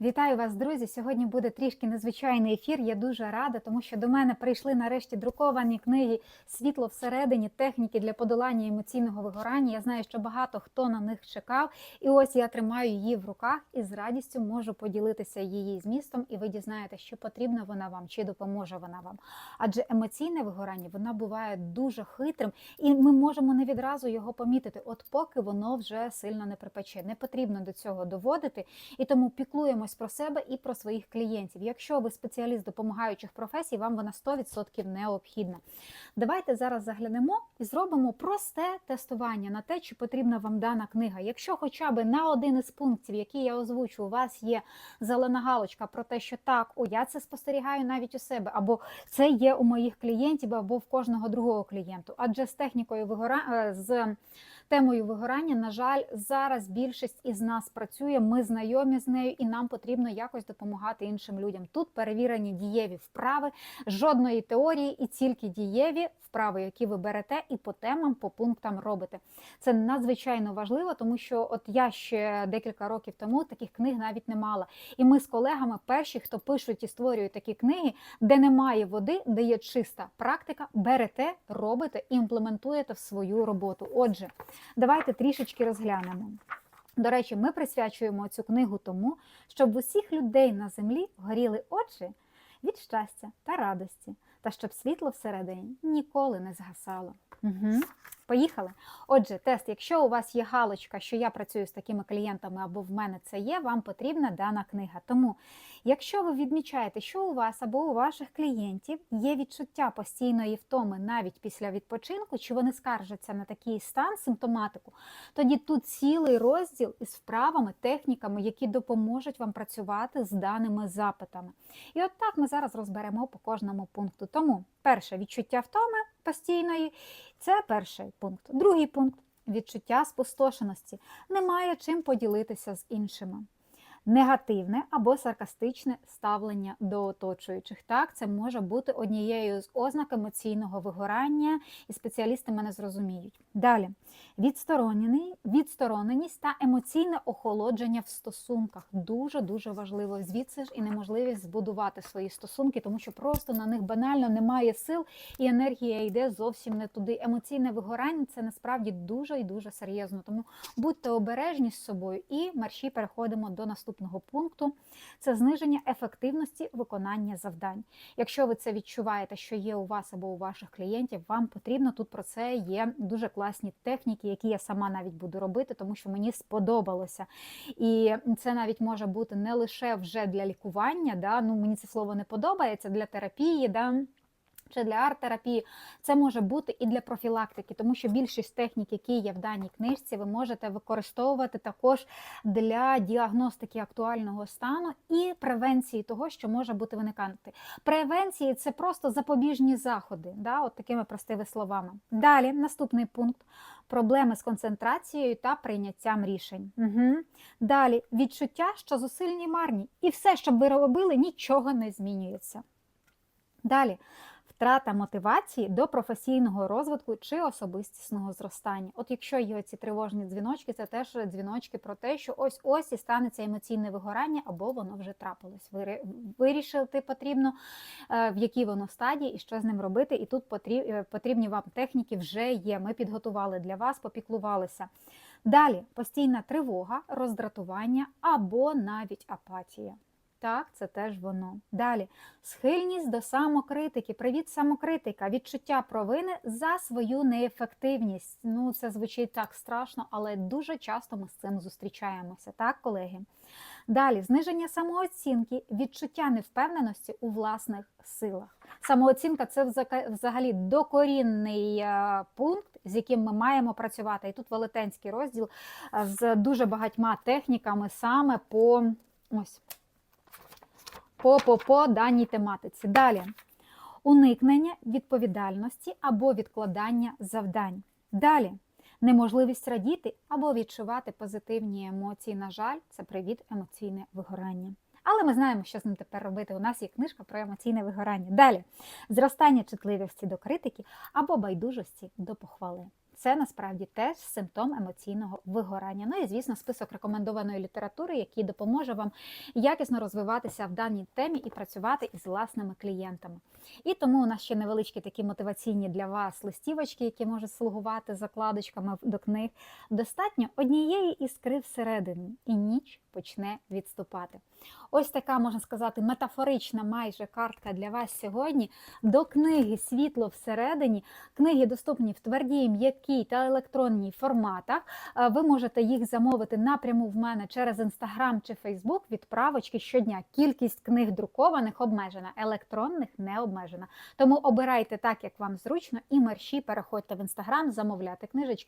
Вітаю вас, друзі! Сьогодні буде трішки незвичайний ефір. Я дуже рада, тому що до мене прийшли нарешті друковані книги Світло всередині, техніки для подолання емоційного вигорання. Я знаю, що багато хто на них чекав. І ось я тримаю її в руках і з радістю можу поділитися її змістом, і ви дізнаєте, що потрібна вона вам, чи допоможе вона вам. Адже емоційне вигорання вона буває дуже хитрим, і ми можемо не відразу його помітити, от поки воно вже сильно не припече. Не потрібно до цього доводити, і тому піклуємось про себе і про своїх клієнтів. Якщо ви спеціаліст допомагаючих професій, вам вона 100% необхідна. Давайте зараз заглянемо і зробимо просте тестування на те, чи потрібна вам дана книга. Якщо хоча б на один із пунктів, які я озвучу, у вас є зелена галочка про те, що так, о, я це спостерігаю навіть у себе, або це є у моїх клієнтів, або в кожного другого клієнту. Адже з технікою вигора... з темою вигорання, на жаль, зараз більшість із нас працює, ми знайомі з нею, і нам потрібно якось допомагати іншим людям. Тут перевірені дієві вправи, жодної теорії і тільки дієві вправи, які ви берете, і по темам, по пунктам робите. Це надзвичайно важливо, тому що от я ще декілька років тому таких книг навіть не мала. І ми з колегами перші, хто пишуть і створюють такі книги, де немає води, де є чиста практика, берете, робите і імплементуєте в свою роботу. Отже, давайте трішечки розглянемо. До речі, ми присвячуємо цю книгу тому, щоб усіх людей на землі горіли очі від щастя та радості, та щоб світло всередині ніколи не згасало. Угу. Поїхали. Отже, тест, якщо у вас є галочка, що я працюю з такими клієнтами, або в мене це є, вам потрібна дана книга. Тому, якщо ви відмічаєте, що у вас або у ваших клієнтів є відчуття постійної втоми навіть після відпочинку, чи вони скаржаться на такий стан, симптоматику, тоді тут цілий розділ із вправами, техніками, які допоможуть вам працювати з даними запитами. І от так ми зараз розберемо по кожному пункту. Тому перше відчуття втоми постійної. Це перший пункт. Другий пункт відчуття спустошеності. Немає чим поділитися з іншими. Негативне або саркастичне ставлення до оточуючих. Так, це може бути однією з ознак емоційного вигорання, і спеціалісти мене зрозуміють. Далі відстороненість та емоційне охолодження в стосунках дуже дуже важливо. Звідси ж і неможливість збудувати свої стосунки, тому що просто на них банально немає сил і енергія йде зовсім не туди. Емоційне вигорання це насправді дуже і дуже серйозно. Тому будьте обережні з собою і марші переходимо до наступного пункту. Це зниження ефективності виконання завдань. Якщо ви це відчуваєте, що є у вас або у ваших клієнтів, вам потрібно тут про це є дуже класні техніки, які я сама навіть буду робити, тому що мені сподобалося. І це навіть може бути не лише вже для лікування, да, ну мені це слово не подобається для терапії. Да, чи для арт-терапії, це може бути і для профілактики, тому що більшість технік, які є в даній книжці, ви можете використовувати також для діагностики актуального стану і превенції того, що може бути виникати. Превенції це просто запобіжні заходи, да, от такими простими словами. Далі, наступний пункт. Проблеми з концентрацією та прийняттям рішень. Угу. Далі відчуття, що зусильні марні, і все, що ви робили, нічого не змінюється. Далі втрата мотивації до професійного розвитку чи особистісного зростання. От якщо є ці тривожні дзвіночки, це теж дзвіночки про те, що ось ось і станеться емоційне вигорання, або воно вже трапилось. Вирішити потрібно, е, в якій воно стадії і що з ним робити. І тут е, потрібні вам техніки вже є. Ми підготували для вас, попіклувалися. Далі постійна тривога, роздратування або навіть апатія. Так, це теж воно. Далі схильність до самокритики. Привіт, самокритика, відчуття провини за свою неефективність. Ну, це звучить так страшно, але дуже часто ми з цим зустрічаємося, так, колеги? Далі зниження самооцінки, відчуття невпевненості у власних силах. Самооцінка це взагалі докорінний е, пункт, з яким ми маємо працювати. І тут велетенський розділ е, з дуже багатьма техніками саме по ось по, по, по даній тематиці. Далі уникнення відповідальності або відкладання завдань. Далі неможливість радіти або відчувати позитивні емоції. На жаль, це привід емоційне вигорання. Але ми знаємо, що з ним тепер робити. У нас є книжка про емоційне вигорання. Далі зростання чутливості до критики або байдужості до похвали. Це насправді теж симптом емоційного вигорання. Ну і звісно, список рекомендованої літератури, який допоможе вам якісно розвиватися в даній темі і працювати із власними клієнтами. І тому у нас ще невеличкі такі мотиваційні для вас листівочки, які можуть слугувати закладочками до книг. Достатньо однієї іскри всередині, і ніч почне відступати. Ось така, можна сказати, метафорична майже картка для вас сьогодні. До книги Світло всередині. Книги доступні в твердій, м'якій та електронній форматах. Е, Ви можете їх замовити напряму в мене через Інстаграм чи Фейсбук. Відправочки щодня. Кількість книг друкованих обмежена, електронних не обмежена. Тому обирайте так, як вам зручно, і мерщі переходьте в інстаграм, замовляти книжечки.